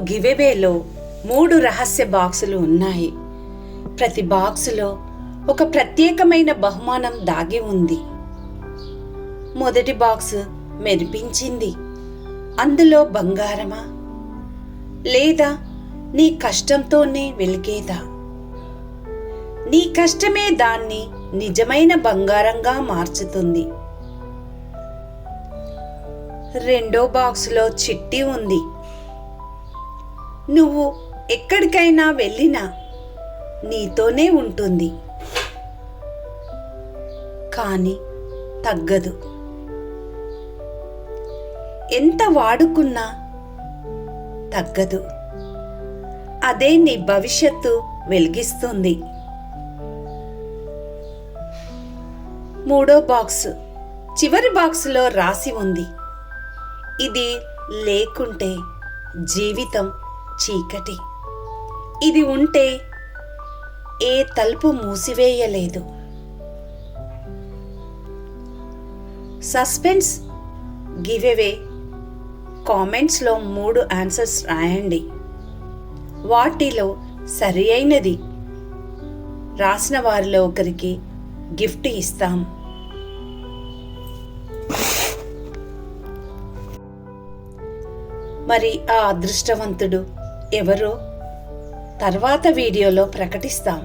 గివెవేలో మూడు రహస్య బాక్సులు ఉన్నాయి. ప్రతి బాక్సులో ఒక ప్రత్యేకమైన బహుమానం దాగి ఉంది. మొదటి బాక్స్ మెరిపించింది అందులో బంగారమా? లేదా నీ కష్టంతోనే వెలిగేదా నీ కష్టమే దాన్ని నిజమైన బంగారంగా మార్చుతుంది. రెండో బాక్సులో చిట్టి ఉంది. నువ్వు ఎక్కడికైనా వెళ్ళినా నీతోనే ఉంటుంది. కానీ తగ్గదు. ఎంత వాడుకున్నా తగ్గదు. అదే నీ భవిష్యత్తు వెలిగిస్తుంది. మూడో బాక్స్ చివరి బాక్సులో రాసి ఉంది. ఇది లేకుంటే జీవితం చీకటి. ఇది ఉంటే ఏ తలుపు మూసివేయలేదు. సస్పెన్స్ గివెవే కామెంట్స్లో మూడు ఆన్సర్స్ రాయండి. వాటిలో సరి అయినది రాసిన వారిలో ఒకరికి గిఫ్ట్ ఇస్తాం. మరి ఆ అదృష్టవంతుడు ఎవరో తర్వాత వీడియోలో ప్రకటిస్తాం.